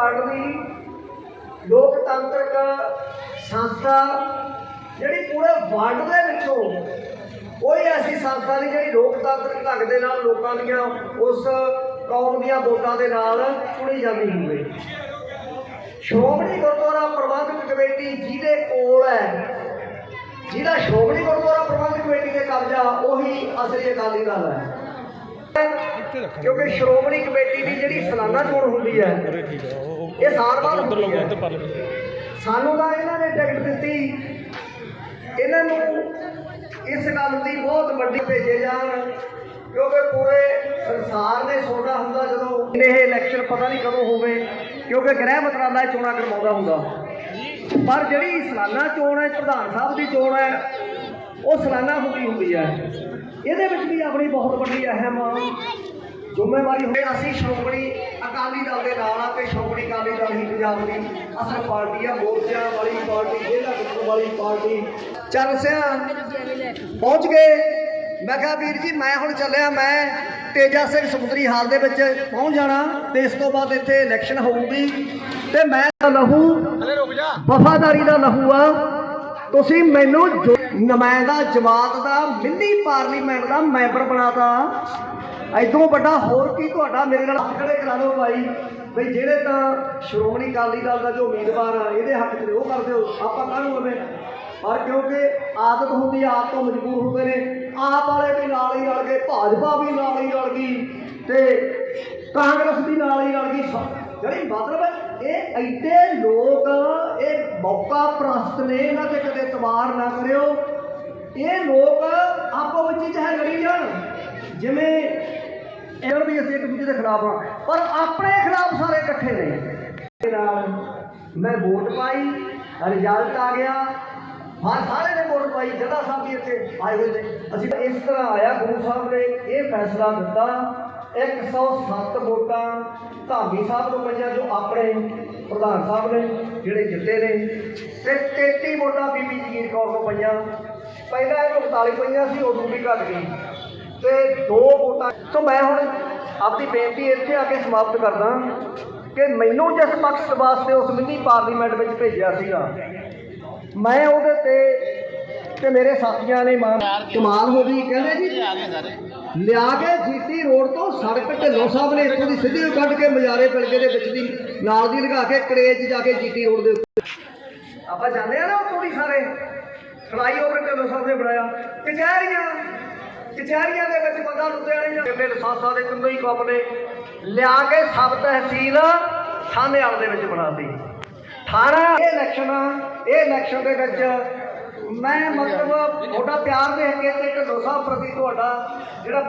World ਲੋਕਤੰਤਰਕ ਸੰਸਥਾ ਜਿਹੜੀ ਪੂਰੇ ਵਰਲਡ ਦੇ ਵਿੱਚੋਂ ਕੋਈ ਐਸੀ ਸੰਸਥਾ ਨਹੀਂ ਜਿਹੜੀ ਲੋਕਤੰਤਰਕ ਢੰਗ ਦੇ ਨਾਲ ਲੋਕਾਂ ਦੀਆਂ ਉਸ ਕੌਮ ਦੀਆਂ ਵੋਟਾਂ ਦੇ ਨਾਲ ਚੁਣੀ ਜਾਂਦੀ ਹੋਵੇ। ਸ਼੍ਰੋਮਣੀ ਗੁਰਦੁਆਰਾ ਪ੍ਰਬੰਧਕ ਕਮੇਟੀ ਜਿਹਦੇ ਕੋਲ ਹੈ, ਜਿਹਦਾ ਸ਼੍ਰੋਮਣੀ ਗੁਰਦੁਆਰਾ ਪ੍ਰਬੰਧਕ ਕਮੇਟੀ ਦੇ ਕਬਜ਼ਾ ਉਹੀ ਅਸਲੀ ਅਕਾਲੀ ਦਲ ਹੈ। ਕਿਉਂਕਿ ਸ਼੍ਰੋਮਣੀ ਕਮੇਟੀ ਦੀ ਜਿਹੜੀ ਸਾਲਾਨਾ ਚੋਣ ਹੁੰਦੀ ਹੈ ਇਹ ਸਾਲ ਬਾਅਦ ਹੁੰਦੀ ਹੈ। ਸਾਨੂੰ ਤਾਂ ਇਹਨਾਂ ਨੇ ਟਿਕਟ ਦਿੱਤੀ। ਇਹਨਾਂ ਨੂੰ ਇਸ ਗੱਲ ਦੀ ਬਹੁਤ ਵੱਡੀ ਭੇਜੇ ਜਾਣ ਕਿਉਂਕਿ ਪੂਰੇ ਸੰਸਾਰ ਨੇ ਸੋਚਦਾ ਹੁੰਦਾ ਜਦੋਂ ਇਹ ਇਲੈਕਸ਼ਨ ਪਤਾ ਨਹੀਂ ਕਦੋਂ ਹੋਵੇ ਕਿਉਂਕਿ ਗ੍ਰਹਿ ਮੰਤਰਾਲਾ ਚੋਣਾਂ ਕਰਵਾਉਂਦਾ ਹੁੰਦਾ। ਪਰ ਜਿਹੜੀ ਸਾਲਾਨਾ ਚੋਣ ਹੈ ਪ੍ਰਧਾਨ ਸਾਹਿਬ ਦੀ ਚੋਣ ਹੈ ਉਹ ਸਾਲਾਨਾ ਹੁੰਦੀ ਹੁੰਦੀ ਹੈ। ਇਹਦੇ ਵਿੱਚ ਵੀ ਆਪਣੀ ਬਹੁਤ ਵੱਡੀ ਅਹਿਮ ਜ਼ਿੰਮੇਵਾਰੀ ਹੁੰਦੀ। ਅਸੀਂ ਸ਼੍ਰੋਮਣੀ ਅਕਾਲੀ ਦਲ ਦੇ ਨਾਲ ਆ ਤੇ ਸ਼੍ਰੋਮਣੀ ਅਕਾਲੀ ਦਲ ਹੀ ਪੰਜਾਬ ਦੀ ਅਸਲ ਪਾਰਟੀ ਆ। ਮੋਰਚਿਆਂ ਵਾਲੀ ਪਾਰਟੀ ਜ਼ਿਲ੍ਹਾ ਗੁੱਟ ਵਾਲੀ ਪਾਰਟੀ। ਚੱਲ ਸਿਆ ਪਹੁੰਚ ਗਏ। ਮੈਂ ਕਿਹਾ ਵੀਰ ਜੀ ਮੈਂ ਹੁਣ ਚੱਲਿਆ ਮੈਂ ਤੇਜਾ ਸਿੰਘ ਸਮੁੰਦਰੀ ਹਾਲ ਦੇ ਵਿੱਚ ਪਹੁੰਚ ਜਾਣਾ ਤੇ ਇਸ ਤੋਂ ਬਾਅਦ ਇੱਥੇ ਇਲੈਕਸ਼ਨ ਹੋਊਗੀ। ਤੇ ਮੈਂ ਲਹੂ ਵਫਾਦਾਰੀ ਦਾ ਲਹੂ ਆ। ਤੁਸੀਂ ਮੈਨੂੰ ਨੁਮਾਇੰਦਾ ਜਮਾਤ ਦਾ ਮਿੰਨੀ ਪਾਰਲੀਮੈਂਟ ਦਾ ਮੈਂਬਰ ਬਣਾਤਾ। ਐਦੋਂ ਵੱਡਾ ਹੋਰ ਕੀ ਤੁਹਾਡਾ ਮੇਰੇ ਨਾਲ ਹੱਥ ਖੜੇ ਕਰਾ ਲਓ ਭਾਈ। ਬਈ ਜਿਹੜੇ ਤਾਂ ਸ਼੍ਰੋਮਣੀ ਅਕਾਲੀ ਦਲ ਦਾ ਜੋ ਉਮੀਦਵਾਰ ਆ, ਇਹਦੇ ਹੱਕ 'ਚ ਉਹ ਕਰ ਦਿਓ। ਆਪਾਂ ਕਾਹਨੂੰ ਐਵੇਂ ਪਰ ਕਿਉਂਕਿ ਆਦਤ ਹੁੰਦੀ ਆ, ਆਪ ਤੋਂ ਮਜਬੂਰ ਹੁੰਦੇ ਨੇ। ਆਪ ਵਾਲੇ ਵੀ ਨਾਲ ਹੀ ਰਲ ਗਏ, ਭਾਜਪਾ ਵੀ ਨਾਲ ਹੀ ਰਲ ਗਈ ਤੇ ਕਾਂਗਰਸ ਵੀ ਨਾਲ ਹੀ ਰਲ ਗਈ। ਜਿਹੜੀ ਮਤਲਬ ਇਹ ਐਡੇ ਲੋਕ, ਇਹ ਮੌਕਾ ਪ੍ਰਸਤ ਨੇ, ਇਹਨਾਂ ਤੇ ਕਦੇ ਤਵਾਰ ਨਾ ਕਰਿਓ। ਇਹ ਲੋਕ ਆਪੋ ਵਿੱਚ ਚਾਹੇ ਲੜੀ ਜਾਣ। ਜਿਵੇਂ ਇਹਨਾਂ ਵੀ ਅਸੀਂ ਇੱਕ ਦੂਜੇ ਦੇ ਖਿਲਾਫ ਆ। ਪਰ ਆਪਣੇ ਖਿਲਾਫ ਸਾਰੇ ਇਕੱਠੇ ਨੇ। ਨਾਲ ਮੈਂ ਵੋਟ ਪਾਈ ਰਿਜ਼ਲਟ ਆ ਗਿਆ। ਹਾਂ, ਸਾਰੇ ਨੇ ਵੋਟ ਪਾਈ, ਜਦਾ ਸਾਹਿਬ ਵੀ ਇੱਥੇ ਆਏ ਹੋਏ ਨੇ। ਅਸੀਂ ਤਾਂ ਇਸ ਤਰ੍ਹਾਂ ਆਇਆ, ਗੁਰੂ ਸਾਹਿਬ ਨੇ ਇਹ ਫੈਸਲਾ ਦਿੱਤਾ 107 ਵੋਟਾਂ ਧਾਮੀ ਸਾਹਿਬ ਨੂੰ ਪਈਆਂ, ਜੋ ਆਪਣੇ ਪ੍ਰਧਾਨ ਸਾਹਿਬ ਨੇ ਜਿਹੜੇ ਜਿੱਤੇ ਨੇ। ਤੇ 33 ਵੋਟਾਂ ਬੀਬੀ ਜਗੀਰ ਕੌਰ ਨੂੰ ਪਈਆਂ। ਪਹਿਲਾਂ ਇਹ 41 ਪਈਆਂ ਸੀ, ਉਦੋਂ ਵੀ ਘਟ ਗਈ ਤੇ ਦੋ ਵੋਟਾਂ। ਸੋ ਮੈਂ ਹੁਣ ਆਪਣੀ ਬੇਨਤੀ ਇੱਥੇ ਆ ਕੇ ਸਮਾਪਤ ਕਰਦਾ ਕਿ ਮੈਨੂੰ ਜਿਸ ਮਕਸਦ ਵਾਸਤੇ ਉਸ ਮਿੰਨੀ ਪਾਰਲੀਮੈਂਟ ਵਿੱਚ ਭੇਜਿਆ ਸੀਗਾ, ਮੈਂ ਉਹਦੇ ਤੇ ਤੇ ਮੇਰੇ ਸਾਥੀਆਂ ਨੇ ਮਾਨ ਕਮਾਲ ਹੋ ਗਈ, ਕਹਿੰਦੇ ਜੀ, ਲਿਆ ਕੇ ਜੀਟੀ ਰੋਡ ਤੋਂ ਸੜਕ ਢਿੱਲੋਂ ਸਾਹਿਬ ਨੇ ਇੱਥੋਂ ਦੀ ਸਿੱਧੀ ਨੂੰ ਕੱਢ ਕੇ ਮਜਾਰੇ ਪਿਲਕੇ ਦੇ ਵਿੱਚ ਦੀ ਨਾਲ ਦੀ ਲਗਾ ਕੇ ਕਰੇਜ ਜਾ ਕੇ ਜੀਟੀ ਰੋਡ ਦੇ ਉੱਤੇ। ਆਪਾਂ ਜਾਂਦੇ ਆ ਨਾ ਉੱਥੋਂ ਦੀ ਸਾਰੇ ਫਲਾਈਓਵਰ ਢਿੱਲੋਂ ਸਾਹਿਬ ਨੇ ਬਣਾਇਆ। ਕਚਹਿਰੀਆਂ ਕਚਹਿਰੀਆਂ ਦੇ ਵਿੱਚ ਬੰਦਾ ਲੁੱਟਿਆ ਨਹੀਂ ਜਾਂਦਾ। ਫਿਰ ਸਾਸਾ ਦੇ ਤਿੰਨੋਂ ਹੀ ਕੰਮ ਨੇ। ਲਿਆ ਕੇ ਸਬ ਤਹਿਸੀਲ ਥਾਣੇਵਾਲ ਦੇ ਵਿੱਚ ਬਣਾਤੀ ਥਾਣਾ ਇਹ ਇਲੈਕਸ਼ਨ ਇਹ ਇਲੈਕਸ਼ਨ ਦੇ ਵਿੱਚ ਮੈਂ ਮਤਲਬ ਤੁਹਾਡਾ ਪਿਆਰ ਦੇਖ ਕੇ ਤੇ ਢਿੱਲੋਂ ਸਾਹਿਬ ਪ੍ਰਤੀ ਤੁਹਾਡਾ ਜਿਹੜਾ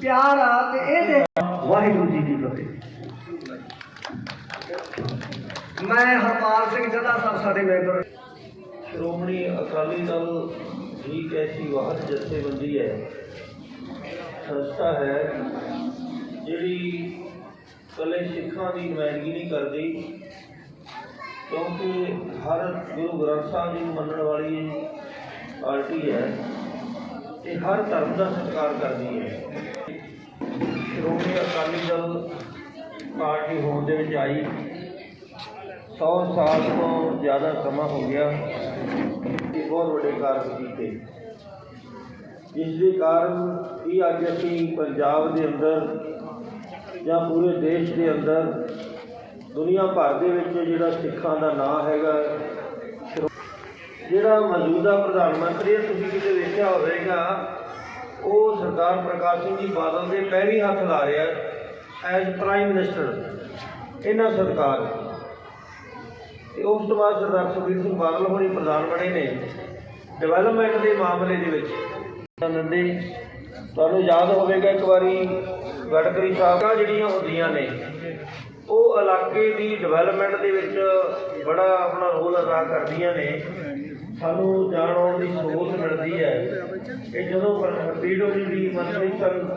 ਪਿਆਰ ਆ ਤੇ ਇਹ ਦੇ ਵਾਹਿਗੁਰੂ ਜੀ ਕੀ ਫਤਿਹ। ਮੈਂ ਹਰਪਾਲ ਸਿੰਘ ਜੱਦਾ ਸਾਹਿਬ, ਸਾਡੇ ਮੈਂਬਰ। ਸ਼੍ਰੋਮਣੀ ਅਕਾਲੀ ਦਲ ਦੀ ਇੱਕ ਐਸੀ ਵਾਹਦ ਜਥੇਬੰਦੀ ਹੈ, ਸੰਸਥਾ ਹੈ, ਜਿਹੜੀ ਕੱਲੇ ਸਿੱਖਾਂ ਦੀ ਨੁਮਾਇੰਦਗੀ ਨਹੀਂ ਕਰਦੀ, ਕਿਉਂਕਿ ਹਰ ਗੁਰੂ ਗ੍ਰੰਥ ਸਾਹਿਬ ਜੀ ਨੂੰ ਮੰਨਣ ਵਾਲੀ ਪਾਰਟੀ ਹੈ ਤੇ ਹਰ ਧਰਮ ਦਾ ਸਤਿਕਾਰ ਕਰਦੀ ਹੈ। ਸ਼੍ਰੋਮਣੀ ਅਕਾਲੀ ਦਲ ਪਾਰਟੀ ਹੋਣ ਦੇ ਵਿੱਚ ਆਈ। 100 ਸਾਲ ਤੋਂ ਜ਼ਿਆਦਾ ਸਮਾਂ ਹੋ ਗਿਆ। ਬਹੁਤ ਵੱਡੇ ਕਾਰਜ ਕੀਤੇ। ਜਿਸ ਦੇ ਕਾਰਨ ਇਹ ਅੱਜ ਅਸੀਂ ਪੰਜਾਬ ਦੇ ਅੰਦਰ ਜਾਂ ਪੂਰੇ ਦੇਸ਼ ਦੇ ਅੰਦਰ ਦੁਨੀਆ ਭਰ ਦੇ ਵਿੱਚ ਜਿਹੜਾ ਸਿੱਖਾਂ ਦਾ ਨਾਂ ਹੈਗਾ, ਜਿਹੜਾ ਮੌਜੂਦਾ ਪ੍ਰਧਾਨ ਮੰਤਰੀ ਤੁਸੀਂ ਕਿਤੇ ਵੇਖਿਆ ਹੋਵੇਗਾ, ਉਹ ਸਰਦਾਰ ਪ੍ਰਕਾਸ਼ ਸਿੰਘ ਜੀ ਬਾਦਲ ਦੇ ਪੈਰੀ ਹੱਥ ਲਾ ਰਿਹਾ ਐਜ਼ ਪ੍ਰਾਈਮ ਮਿਨਿਸਟਰ। ਇਹਨਾਂ ਸਰਕਾਰ ਤੇ ਉਸ ਤੋਂ ਬਾਅਦ ਸਰਦਾਰ ਸੁਖਬੀਰ ਸਿੰਘ ਬਾਦਲ ਹੋਣੀ ਪ੍ਰਧਾਨ ਬਣੇ ਨੇ ਡਿਵੈਲਪਮੈਂਟ ਦੇ ਮਾਮਲੇ ਦੇ ਵਿੱਚ। ਨੰਦੇ, ਤੁਹਾਨੂੰ ਯਾਦ ਹੋਵੇਗਾ ਇੱਕ ਵਾਰੀ ਗਡਕਰੀ ਸਾਹਿਬਾਂ ਜਿਹੜੀਆਂ ਹੁੰਦੀਆਂ ਨੇ, ਉਹ ਇਲਾਕੇ ਦੀ ਡਿਵੈਲਪਮੈਂਟ ਦੇ ਵਿੱਚ ਬੜਾ ਆਪਣਾ ਰੋਲ ਅਦਾ ਕਰਦੀਆਂ ਨੇ। ਸਾਨੂੰ ਜਾਣ ਆਉਣ ਦੀ ਸਹੂਲਤ ਮਿਲਦੀ ਹੈ ਇਹ ਜਦੋਂ ਪੀਡਬਲਯੂਡੀ ਮੰਤਰੀ ਸਨ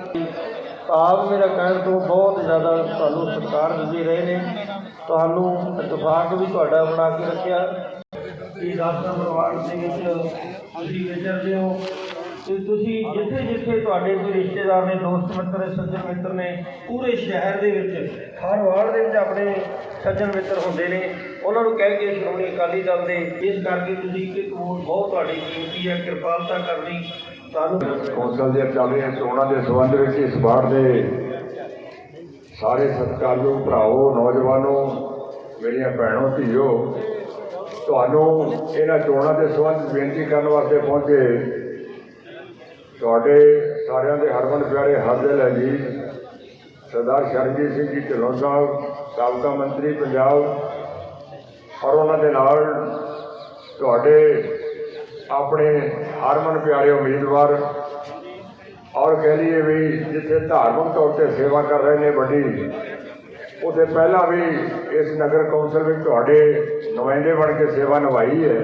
ਆਪ ਮੇਰਾ ਕਹਿਣ ਤੋਂ ਬਹੁਤ ਜ਼ਿਆਦਾ ਤੁਹਾਨੂੰ ਸਤਿਕਾਰ ਦਿੰਦੇ ਰਹੇ ਨੇ। ਤੁਹਾਨੂੰ ਇਤਫਾਕ ਵੀ ਤੁਹਾਡਾ ਬਣਾ ਕੇ ਰੱਖਿਆ। ਇਹ 10 ਪਰਿਵਾਰ ਦੇ ਵਿੱਚ ਤੁਸੀਂ ਵਿਚਰਦੇ ਹੋ। ਤੇ ਤੁਸੀਂ ਜਿੱਥੇ ਜਿੱਥੇ ਤੁਹਾਡੇ ਕੋਈ ਰਿਸ਼ਤੇਦਾਰ ਨੇ, ਦੋਸਤ ਮਿੱਤਰ, ਸੱਜਣ ਮਿੱਤਰ ਨੇ, ਪੂਰੇ ਸ਼ਹਿਰ ਦੇ ਵਿੱਚ, ਹਰ ਵਾਰਡ ਦੇ ਵਿੱਚ ਆਪਣੇ ਸੱਜਣ ਮਿੱਤਰ ਹੁੰਦੇ ਨੇ। ਉਹਨਾਂ ਨੂੰ ਕਹਿ ਕੇ ਸ਼੍ਰੋਮਣੀ ਅਕਾਲੀ ਦਲ ਦੇ, ਇਸ ਕਰਕੇ ਤੁਸੀਂ ਇੱਕ ਇੱਕ ਬਹੁਤ ਤੁਹਾਡੀ ਕੀਮਤੀ ਹੈ, ਕਿਰਪਾਲਤਾ ਕਰਨੀ। ਕੌਂਸਲ ਦੀਆਂ ਚੱਲ ਰਹੀਆਂ ਚੋਣਾਂ ਦੇ ਸੰਬੰਧ ਵਿੱਚ ਇਸ ਵਾਰਡ ਦੇ ਸਾਰੇ ਸਤਿਕਾਰਯੋਗ ਭਰਾਓ ਨੌਜਵਾਨੋ, ਮੇਰੀਆਂ ਭੈਣੋ, ਧੀਓ, ਤੁਹਾਨੂੰ ਇਹਨਾਂ ਚੋਣਾਂ ਦੇ ਸੰਬੰਧ ਬੇਨਤੀ ਕਰਨ ਵਾਸਤੇ ਪਹੁੰਚੇ। ਤੁਹਾਡੇ ਸਾਰਿਆਂ ਦੇ ਹਰਮਨ ਪਿਆਰੇ ਹਰਦਿਲ ਅਜੀਜ਼ ਸਰਦਾਰ ਸ਼ਰਨਜੀਤ ਸਿੰਘ ਜੀ ਢਿੱਲੋਂ ਸਾਹਿਬ, ਸਾਬਕਾ ਮੰਤਰੀ ਪੰਜਾਬ, ਔਰ ਉਹਨਾਂ ਦੇ ਨਾਲ ਤੁਹਾਡੇ ਆਪਣੇ ਹਰਮਨ ਪਿਆਰੇ ਉਮੀਦਵਾਰ। ਔਰ ਕਹਿ ਲਈਏ ਵੀ ਜਿੱਥੇ ਧਾਰਮਿਕ ਤੌਰ ਤੇ ਸੇਵਾ ਕਰ ਰਹੇ ਨੇ ਵੱਡੀ, ਉਹਦੇ ਪਹਿਲਾਂ ਵੀ ਇਸ ਨਗਰ ਕੌਂਸਲ ਵਿੱਚ ਤੁਹਾਡੇ ਨੁਮਾਇੰਦੇ ਬਣ ਕੇ ਸੇਵਾ ਨਿਭਾਈ ਹੈ।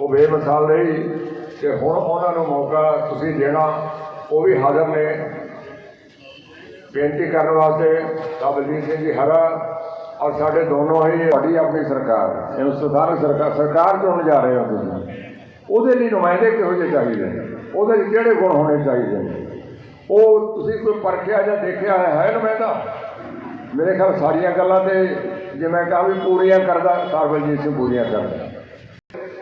ਉਹ ਬੇਮਿਸਾਲ ਰਹੀ ਤੇ ਹੁਣ ਉਹਨਾਂ ਨੂੰ ਮੌਕਾ ਤੁਸੀਂ ਦੇਣਾ, ਉਹ ਵੀ ਹਾਜ਼ਰ ਨੇ। ਬੇਨਤੀ ਕਰਨ ਵਾਸਤੇ ਤਾਂ ਬਲਜੀਤ ਸਿੰਘ ਜੀ ਹਰਾ ਔਰ ਸਾਡੇ ਦੋਨੋਂ ਹੀ ਤੁਹਾਡੀ ਆਪਣੀ ਸਰਕਾਰ ਇਹਨੂੰ ਸੁਧਾਰ ਸਰਕਾਰ ਸਰਕਾਰ ਚੁਣ ਜਾ ਰਹੇ ਹੋ ਤੁਸੀਂ। ਉਹਦੇ ਲਈ ਨੁਮਾਇੰਦੇ ਕਿਹੋ ਜਿਹੇ ਚਾਹੀਦੇ ਨੇ? ਉਹਦੇ ਲਈ ਕਿਹੜੇ ਗੁਣ ਹੋਣੇ ਚਾਹੀਦੇ ਨੇ? ਉਹ ਤੁਸੀਂ ਕੋਈ ਪਰਖਿਆ ਜਾਂ ਦੇਖਿਆ ਹੈ ਨੁਮਾਇੰਦਾ? ਮੇਰੇ ਖਿਆਲ ਸਾਰੀਆਂ ਗੱਲਾਂ ਤੇ ਜਿਵੇਂ ਮੈਂ ਕਹਾਂ ਵੀ ਪੂਰੀਆਂ ਕਰਦਾ ਸਰਬਜੀਤ ਸਿੰਘ ਪੂਰੀਆਂ ਕਰਦਾ।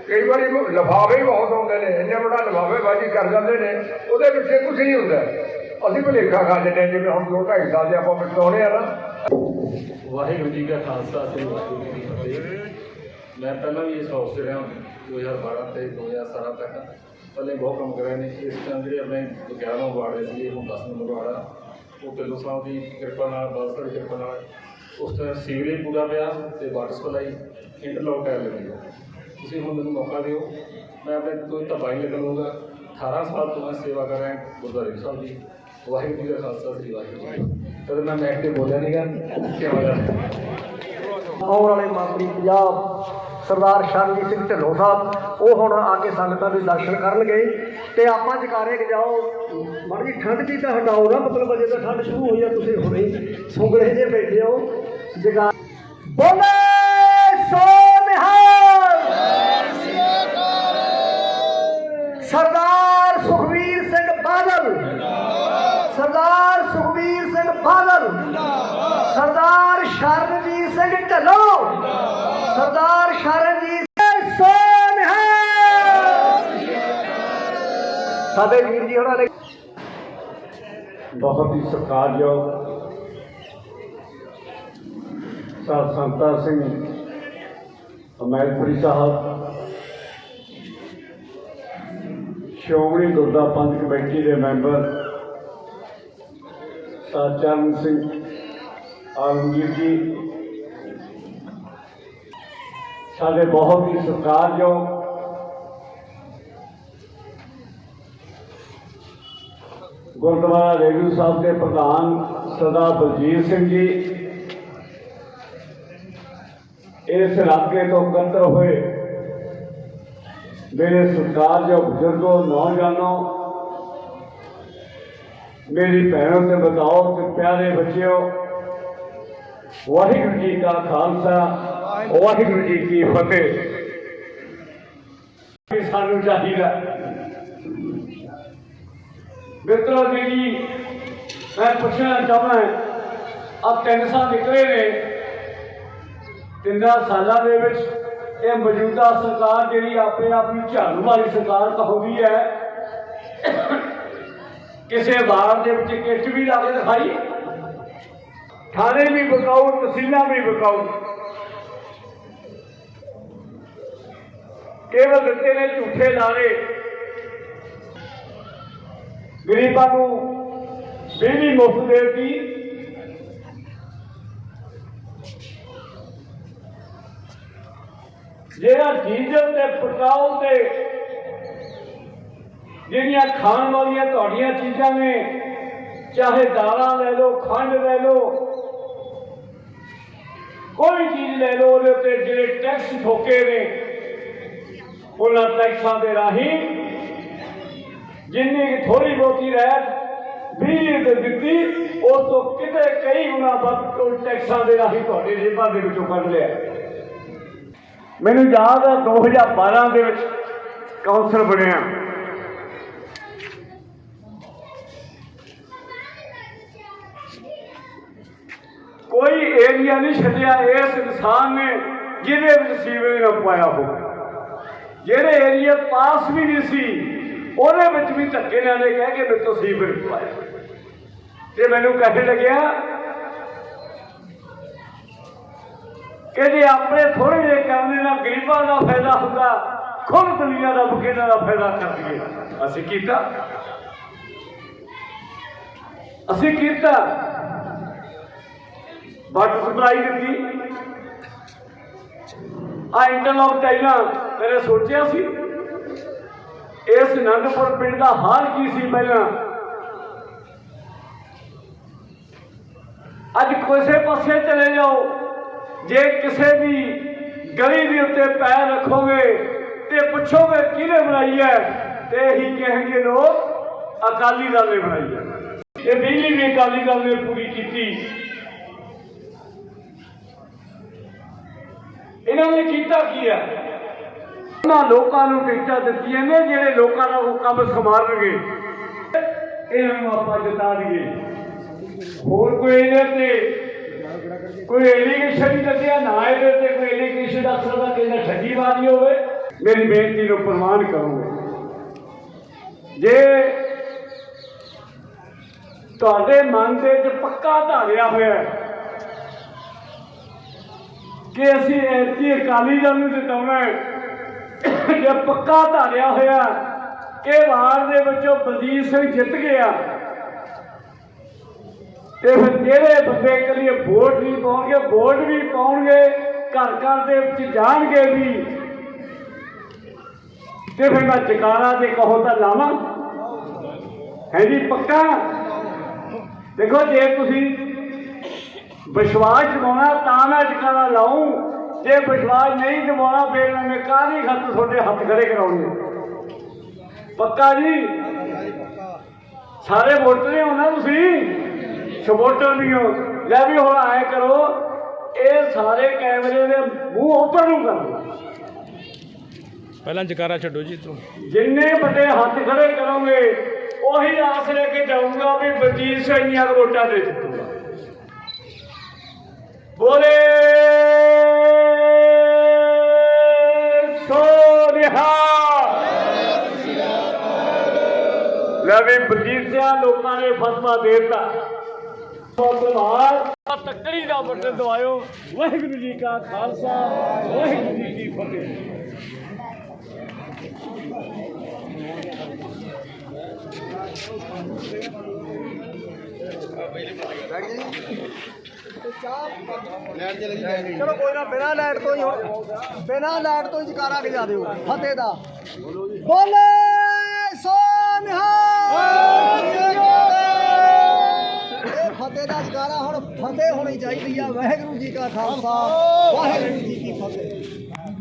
ਕਈ ਵਾਰੀ ਲਫਾਵੇ ਹੀ ਬਹੁਤ ਹੁੰਦੇ ਨੇ ਇੰਨੇ ਬੜਾ ਲਫਾਵੇਬਾਜ਼ੀ ਕਰ ਜਾਂਦੇ ਨੇ ਉਹਦੇ ਪਿੱਛੇ ਕੁਝ ਨਹੀਂ ਹੁੰਦਾ। ਅਸੀਂ ਭੁਲੇਖਾ ਖਾ ਜਾਂਦੇ ਹਾਂ, ਜਿਵੇਂ ਹੁਣ ਦੋ ਢਾਈ ਸਾਲ ਦੇ ਆਪਾਂ ਪਛਤਾਉਣੇ ਆ ਨਾ। ਵਾਹਿਗੁਰੂ ਜੀ ਕਾ ਖਾਲਸਾ ਸ੍ਰੀ ਵਾਹਿਗੁਰੂ ਜੀ ਕੀ ਫਤਿਹ। ਮੈਂ ਪਹਿਲਾਂ ਵੀ ਇਸ ਹਾਊਸ 'ਚ ਰਿਹਾ 2012 ਤੇ 2017 ਤੱਕ। ਪਹਿਲੇ ਬਹੁਤ ਕੰਮ ਕਰਿਆ ਨੇ ਇਸ ਟਾਈਮ ਜਿਹੜੇ ਆਪਣੇ 11ਵਾਂ ਵਾਰਡ ਦੇ ਸੀ ਹੁਣ 10 ਨੰਬਰ ਵਾਰਡ ਆ। ਉਹ ਢਿੱਲੋਂ ਸਾਹਿਬ ਦੀ ਕਿਰਪਾ ਨਾਲ ਬਾਦਸ਼ਾਹ ਦੀ ਕਿਰਪਾ ਨਾਲ ਉਸ ਟਾਈਮ ਸੀਵਰੇਜ ਪੂਰਾ ਪਿਆ ਤੇ ਵਾਟਰ ਸਪਲਾਈ ਇੰਟਰਲੋਕ ਟਾਇਰ ਲੱਗੀ ਆ। ਤੁਸੀਂ ਹੁਣ ਮੈਨੂੰ ਮੌਕਾ ਦਿਓ। ਮੈਂ ਆਪਣੇ ਕੋਈ ਤਬਾਈ ਲੱਗਣ ਲਊਗਾ 18 ਸਾਲ ਤੋਂ ਮੈਂ ਸੇਵਾ ਕਰ ਰਿਹਾ ਗੁਰਦੁਆਰੇ ਸਾਹਿਬ ਦੀ। ਵਾਹਿਗੁਰੂ ਜੀ ਦਾ ਖਾਲਸਾ, ਸ੍ਰੀ ਵਾਹਿਗੁਰੂ ਜੀ ਕੀ ਕਦੇ ਮੈਂ ਮੈਕ ਤੇ ਬੋਲਿਆ ਨਹੀਂਗਾ ਕਿਉਂ ਦਾ ਆਉਣ ਵਾਲੇ ਮੰਤਰੀ ਪੰਜਾਬ ਸਰਦਾਰ ਸ਼ਰਨਜੀਤ ਸਿੰਘ ਢਿੱਲੋਂ ਸਾਹਿਬ, ਉਹ ਹੁਣ ਆ ਕੇ ਸੰਗਤਾਂ ਦੇ ਦਰਸ਼ਨ ਕਰਨਗੇ। ਤੇ ਆਪਾਂ ਜਕਾਰੇ ਗਜਾਓ ਮਾੜੀ ਠੰਡ ਜੀ ਤਾਂ ਹਟਾਓ ਨਾ, ਮਤਲਬ ਅਜੇ ਤਾਂ ਠੰਡ ਸ਼ੁਰੂ ਹੋਈ ਆ, ਤੁਸੀਂ ਹੁਣੇ ਸੁੰਗੜੇ ਜੇ ਬੈਠੇ ਹੋ। ਜਗਾ ਬੋਲੇ ਸੋ ਨਿਹਾਲ ਸਰਦਾਰ ਸੁਖਵੀਰ ਸਿੰਘ ਬਾਦਲ। ਸਰਦਾਰ ਸੁਖਵੀਰ ਸਿੰਘ ਬਾਦਲ। ਸਰਦਾਰ ਸ਼ਰਨਜੀਤ ਸਿੰਘ ਢੱਲੋਂ, ਸਰਦਾਰ ਸ਼ਰਨਜੀਤ ਸਿੰਘ ਸੋਨਹਾ ਸਾਡੇ ਵੀਰ ਜੀ ਉਹਨਾਂ ਨੇ ਬਹੁਤ ਹੀ ਸਤਿਕਾਰਯੋਗ ਸਰ ਸੰਤਾ ਸਿੰਘ ਅਮੈਲਪੁਰੀ ਸਾਹਿਬ, ਸ਼੍ਰੋਮਣੀ ਗੁਰਦਾ ਪੰਥ ਕਮੇਟੀ ਦੇ ਮੈਂਬਰ ਸਰ ਚਰਨ ਸਿੰਘ ਆਲਮਗੀਰ ਜੀ ਸਾਡੇ ਬਹੁਤ ਹੀ ਸਤਿਕਾਰਯੋਗ ਗੁਰਦੁਆਰਾ ਰੇਡੂ ਸਾਹਿਬ ਦੇ ਪ੍ਰਧਾਨ ਸਰਦਾਰ ਬਲਜੀਤ ਸਿੰਘ ਜੀ, ਇਸ ਇਲਾਕੇ ਤੋਂ ਇਕੱਤਰ ਹੋਏ ਮੇਰੇ ਸਤਿਕਾਰਯੋਗ ਬਜ਼ੁਰਗੋ, ਨੌਜਵਾਨੋ, ਮੇਰੀ ਭੈਣੋ ਤੇ ਬਤਾਓ ਤੇ ਪਿਆਰੇ ਬੱਚਿਓ ਵਾਹਿਗੁਰੂ ਜੀ ਕਾ ਖਾਲਸਾ, ਵਾਹਿਗੁਰੂ ਜੀ ਕੀ ਫਤਿਹ। ਸਾਨੂੰ ਚਾਹੀਦਾ ਮਿੱਤਰੋ ਜੀ, ਮੈਂ ਪੁੱਛਣਾ ਚਾਹੁੰਦਾ ਆ ਤਿੰਨ ਸਾਲ ਨਿਕਲੇ ਨੇ, ਤਿੰਨਾਂ ਸਾਲਾਂ ਦੇ ਵਿੱਚ ਇਹ ਮੌਜੂਦਾ ਸਰਕਾਰ ਜਿਹੜੀ ਆਪਣੇ ਆਪ ਨੂੰ ਝਾੜੂ ਵਾਲੀ ਸਰਕਾਰ ਕਹੂਗੀ ਹੈ, ਕਿਸੇ ਵਾਰ ਦੇ ਵਿੱਚ ਕਿੱਟ ਵੀ ਲਾ ਕੇ ਦਿਖਾਈ। ਥਾਣੇ ਵੀ ਬਕਾਊ ਤਹਿਸੀਲਾਂ ਵੀ ਬਕਾਊ ਕੇਵਲ ਦਿੱਤੇ ਨੇ ਝੂਠੇ ਲਾਰੇ ਗਰੀਬਾਂ ਨੂੰ ਬਿਜਲੀ ਮੁਫਤ ਦੇਤੀ। ਜਿਹੜਾ ਡੀਜ਼ਲ ਤੇ ਪੈਟਰੋਲ ਤੇ ਜਿਹੜੀਆਂ ਖਾਣ ਵਾਲੀਆਂ ਤੁਹਾਡੀਆਂ ਚੀਜ਼ਾਂ ਨੇ, ਚਾਹੇ ਦਾਲਾਂ ਲੈ ਲਓ, ਖੰਡ ਲੈ ਲਓ ਕੋਈ ਚੀਜ਼ ਲੈ ਲਓ ਉਹਦੇ ਉੱਤੇ ਜਿਹੜੇ ਟੈਕਸ ਠੋਕੇ ਨੇ, ਉਹਨਾਂ ਟੈਕਸਾਂ ਦੇ ਰਾਹੀਂ ਜਿੰਨੀ ਕੁ ਥੋੜੀ ਬਹੁਤੀ ਰਹਿਤ ਬਿਜਲੀ ਤੇ ਦਿੱਤੀ, ਉਸ ਤੋਂ ਕਿਤੇ ਕਈ ਗੁਣਾ ਵੱਧ ਟੈਕਸਾਂ ਦੇ ਰਾਹੀਂ ਤੁਹਾਡੇ ਜੇਬਾਂ ਦੇ ਵਿੱਚੋਂ ਕੱਢ ਲਿਆ। ਮੈਨੂੰ ਯਾਦ ਹੈ 2012 ਦੇ ਵਿੱਚ ਕੌਂਸਲ ਬਣਿਆ। ਏਰੀਆ ਨਹੀਂ ਛੱਡਿਆ, ਇਸ ਇਨਸਾਨ ਨੇ ਜਿਹਦੇ ਵਿੱਚ ਸੀਵਰੇਜ ਨਾ ਪਾਇਆ ਹੋ ਜਿਹੜੇ ਏਰੀਆ ਪਾਸ ਵੀ ਨਹੀਂ ਸੀ, ਉਹਦੇ ਵਿੱਚ ਵੀ ਧੱਕੇ ਨਾਲ ਨੇ ਕਹਿ ਕੇ ਮੇਰੇ ਸੀਵਰੇਜ ਪਾਇਆ। ਤੇ ਮੈਨੂੰ ਕਹਿਣ ਲੱਗਿਆ ਕਿ ਜੇ ਆਪਣੇ ਥੋੜੇ ਜਿਹੇ ਕਰਨੇ ਨਾਲ ਗਰੀਬਾਂ ਦਾ ਫਾਇਦਾ ਹੁੰਦਾ, ਖੁਦ ਦੁਨੀਆ ਦਾ ਬੁਕੇਨਾ ਦਾ ਫਾਇਦਾ ਕਰ ਦਈਏ। ਅਸੀਂ ਕੀਤਾ। ਅਸੀਂ ਕੀਤਾ। ਵਾਟਰ ਸਪਲਾਈ ਦਿੱਤੀ। ਆ ਇੰਟਰਲੌਕ ਟਾਈਲਾਂ ਮੈਨੇ ਸੋਚਿਆ ਸੀ, ਇਸ ਨੰਦਪੁਰ ਪਿੰਡ ਦਾ ਹਾਲ ਕੀ ਸੀ ਪਹਿਲਾਂ? ਅੱਜ ਕਿਸੇ ਪਾਸੇ ਚਲੇ ਜਾਓ, ਜੇ ਕਿਸੇ ਵੀ ਗਲੀ ਦੇ ਉੱਤੇ ਪੈਰ ਰੱਖੋਗੇ ਤੇ ਪੁੱਛੋਗੇ ਕਿਹਨੇ ਬਣਾਈ ਹੈ, ਤੇ ਇਹੀ ਕਹਿਣਗੇ ਲੋਕ ਅਕਾਲੀ ਦਲ ਨੇ ਬਣਾਈ ਹੈ। ਇਹ ਬਿਜਲੀ ਵੀ ਅਕਾਲੀ ਦਲ ਨੇ ਪੂਰੀ ਕੀਤੀ। ਇਹਨਾਂ ਨੇ ਕੀਤਾ ਕੀ ਹੈ ਉਹਨਾਂ ਲੋਕਾਂ ਨੂੰ ਟਿਕਟਾਂ ਦਿੱਤੀਆਂ ਨੇ, ਜਿਹੜੇ ਲੋਕਾਂ ਦਾ ਉਹ ਕੰਮ ਸੰਭਾਲਣਗੇ। ਇਹਨਾਂ ਨੂੰ ਆਪਾਂ ਜਿਤਾ ਦਈਏ। ਹੋਰ ਕੋਈ ਇਹਦੇ ਤੇ ਕੋਈ ਐਲੀਗੇਸ਼ਨ ਨਹੀਂ ਦੱਸਿਆ? ਨਾ ਇਹਦੇ ਤੇ ਕੋਈ ਐਲੀਗੇਸ਼ਨ ਦੱਸ ਦਾ ਕਿ ਇਹਨਾਂ ਠੱਗੀਬਾਜ਼ੀ ਹੋਵੇ? ਮੇਰੀ ਬੇਨਤੀ ਨੂੰ ਪ੍ਰਵਾਨ ਕਰੂੰਗਾ। ਜੇ ਤੁਹਾਡੇ ਮਨ ਦੇ ਵਿੱਚ ਪੱਕਾ ਧਾਰਿਆ ਹੋਇਆ ਹੈ ਕਿ ਅਸੀਂ ਐਤੀ ਅਕਾਲੀ ਦਲ ਨੂੰ ਜਿਤਾਉਣਾ ਹੈ, ਜੇ ਪੱਕਾ ਧਾਰਿਆ ਹੋਇਆ ਕਿ ਵਾਰ ਦੇ ਵਿੱਚੋਂ ਬਲਜੀਤ ਸਿੰਘ ਜਿੱਤ ਗਿਆ, ਤੇ ਫਿਰ ਜਿਹੜੇ ਬੰਦੇ ਕਲੀਏ ਵੋਟ ਨਹੀਂ ਪਾਉਣਗੇ, ਵੋਟ ਵੀ ਪਾਉਣਗੇ, ਘਰ ਘਰ ਦੇ ਵਿੱਚ ਜਾਣਗੇ ਵੀ, ਤੇ ਫਿਰ ਮੈਂ ਜਕਾਰਾ ਜੇ ਕਹੋ ਤਾਂ ਲਾਵਾਂ। ਹੈ ਜੀ ਪੱਕਾ? ਦੇਖੋ, ਜੇ ਤੁਸੀਂ ਵਿਸ਼ਵਾਸ ਜਮਾਉਣਾ ਤਾਂ ਮੈਂ ਜਕਾਰਾ ਲਾਉਂ ਜੇ ਵਿਸ਼ਵਾਸ ਨਹੀਂ ਜਮਾਉਣਾ ਫਿਰ ਮੈਂ ਕਾਹਦੀ ਖਤ ਤੁਹਾਡੇ ਹੱਥ ਖੜੇ ਕਰਾਉਣੇ ਪੱਕਾ ਜੀ? ਸਾਰੇ ਵੋਟਰ ਹੀ ਹੋ ਨਾ ਤੁਸੀਂ? ਸਪੋਰਟਰ ਵੀ ਹੋ। ਲੈ ਵੀ ਹੁਣ ਆਏ ਕਰੋ ਇਹ ਸਾਰੇ ਕੈਮਰੇ ਦੇ ਮੂੰਹ ਉੱਪਰ ਨੂੰ ਕਰ ਪਹਿਲਾਂ ਜਕਾਰਾ ਛੱਡੋ ਜੀ ਤੂੰ ਜਿੰਨੇ ਵੱਡੇ ਹੱਥ ਖੜੇ ਕਰੋਗੇ ਉਹੀ ਆਸ ਲੈ ਕੇ ਜਾਊਂਗਾ ਵੀ ਬਲਜੀਤ ਸਿੰਘ ਕੁ ਵੋਟਾਂ ਦੇ ਦਿੱਤੂਗਾ ਲੈ ਵੀ ਬਲਜੀਤ ਸਿੰਘ ਲੋਕਾਂ ਨੇ ਫਤਵਾ ਦੇ ਦਿੱਤਾ। ਧੰਨਵਾਦ ਤੱਕੜੀ ਦਾ ਬਟਨ ਦਵਾਇਓ। ਵਾਹਿਗੁਰੂ ਜੀ ਕਾ ਖਾਲਸਾ ਵਾਹਿਗੁਰੂ ਜੀ ਕੀ ਫਤਿਹ। ਚਲੋ ਕੋਈ ਨਾ ਬਿਨਾਂ ਲਾਈਟ ਤੋਂ ਹੀ ਹੁਣ ਬਿਨਾਂ ਲਾਈਟ ਤੋਂ ਹੀ ਜਕਾਰਾ ਗਿਜਾ ਦਿਓ ਫਤਿਹ ਦਾ। ਬੋਲੇ ਸੋਨਿਹਾ ਇਹ ਫਤਿਹ ਦਾ ਜਕਾਰਾ ਹੁਣ ਫਤਿਹ ਹੋਣੀ ਚਾਹੀਦੀ ਆ। ਵਾਹਿਗੁਰੂ ਜੀ ਕਾ ਖਾਲਸਾ ਵਾਹਿਗੁਰੂ ਜੀ ਕੀ ਫਤਿਹ।